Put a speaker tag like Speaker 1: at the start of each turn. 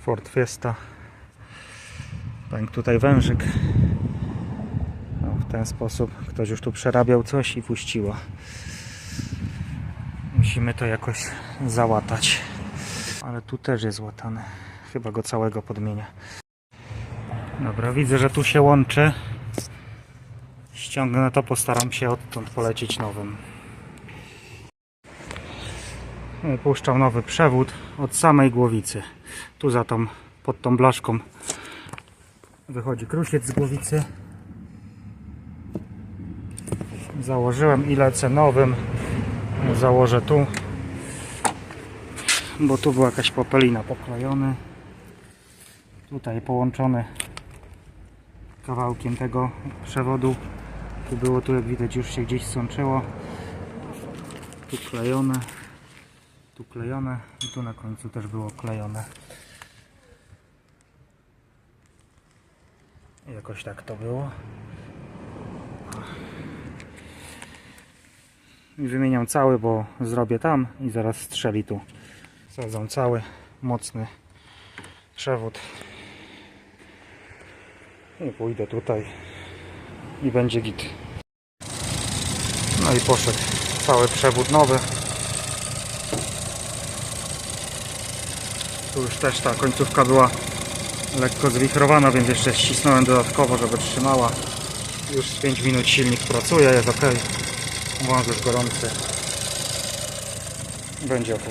Speaker 1: Ford Fiesta. Pęk tutaj wężyk. No, w ten sposób ktoś już tu przerabiał coś i puściło. Musimy to jakoś załatać. Ale tu też jest łatany. Chyba go całego podmienię. Dobra, widzę, że tu się łączy. Ściągnę to, postaram się odtąd polecieć nowym. E, Puszczam nowy przewód od samej głowicy. Tu za tą, pod tą blaszką wychodzi krusiec z głowicy. Założyłem i lecę nowym. Założę tu, bo tu była jakaś popelina poklejony. Tutaj połączony kawałkiem tego przewodu. Tu było, tu jak widać już się gdzieś sączyło. Tu klejone, tu klejone i tu na końcu też było klejone. Jakoś tak to było. I wymieniam cały, bo zrobię tam i zaraz strzeli tu. Sadzą cały, mocny przewód. I pójdę tutaj i będzie git. No i poszedł cały przewód nowy. Tu już też ta końcówka była lekko zwichrowana, więc jeszcze ścisnąłem dodatkowo, żeby trzymała. Już z 5 minut silnik pracuje, jest ok. Wąż już gorący. Będzie ok.